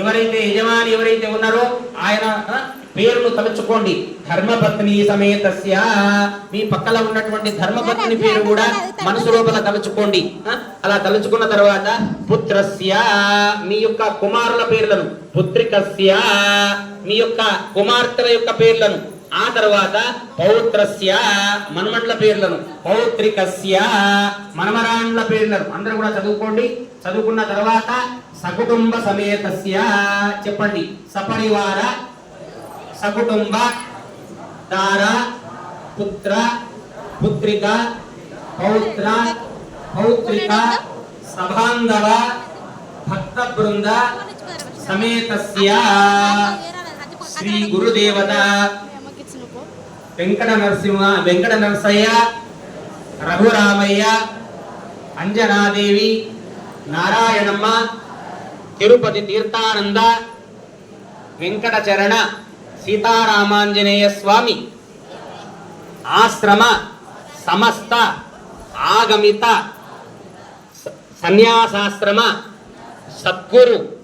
ఎవరైతే యజమాని ఎవరైతే ఉన్నారో ఆయన పేరును తలుచుకోండి. ధర్మపత్ని సమేతస్య. మీ పక్కల ఉన్నటువంటి ధర్మపత్ని పేరు కూడా మనసు లోపల తలుచుకోండి. అలా తలుచుకున్న తర్వాత పుత్రస్య మీ యొక్క కుమారుల పేర్లను పుత్రికస్య మీ యొక్క కుమార్తెల యొక్క పేర్లను ఆ తర్వాత పౌత్రస్య మనమండ్ల పేర్లను. పౌత్రికస్య మనమరాండ్ల పేర్లను. అందరూ కూడా చదువుకోండి. చదువుకున్న తర్వాత సకుటుంబ సమేతస్య చెప్పండి. సపరివార సకుటుంబ దార పుత్ర పుత్రిక పౌత్ర పౌత్రిక సభాంధవ భక్త బృంద సమేతస్య. శ్రీ గురుదేవత. వెంకట నరసింహ వెంకట నరసయ్య రఘురామయ్య అంజనాదేవి నారాయణమ్మ తిరుపతి తీర్థానంద వెంకటచరణ సీతారామాంజనేయ స్వామి. ఆశ్రమ సమస్త ఆగమిత సన్యాసాశ్రమ సద్గురు.